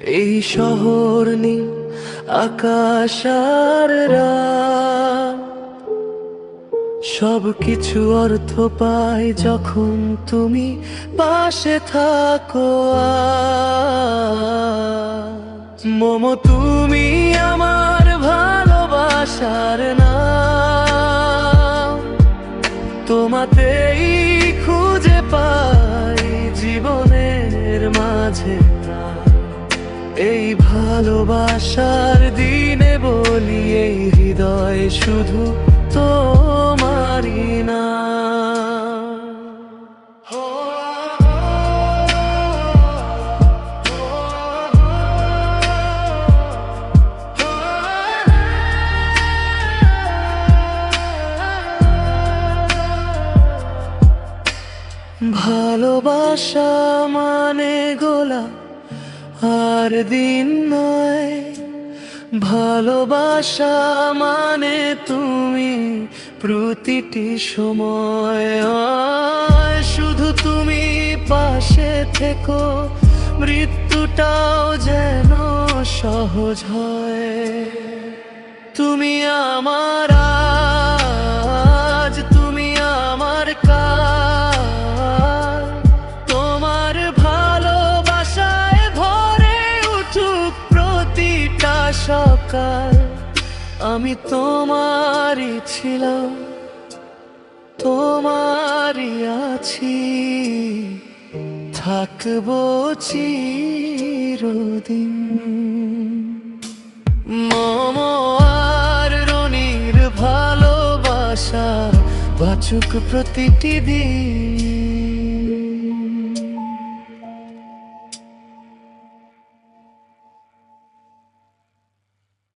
এই শহর নীল আকাশ সব কিছু অর্থ পাই যখন তুমি পাশে থাকো মম, তুমি আমার ভালোবাসার না তোমাতেই খুঁজে পাই জীবনের মাঝে। এই ভালোবাসার দিনে বলি এই হৃদয় শুধু তোমারই না। ভালোবাসা মানে গোলা আর দিন নয় ভালোবাসা মানে তুমি প্রতিটি সময় শুধু তুমি পাশে থেকো মৃত্যুটাও যেন সহজ হয় তুমি আমার প্রতিটা সকাল, আমি তোমারই ছিলাম, তোমারই আছি। থাকব চিরদিন। মম আর রনির ভালোবাসা বাচুক প্রতিটি দিন।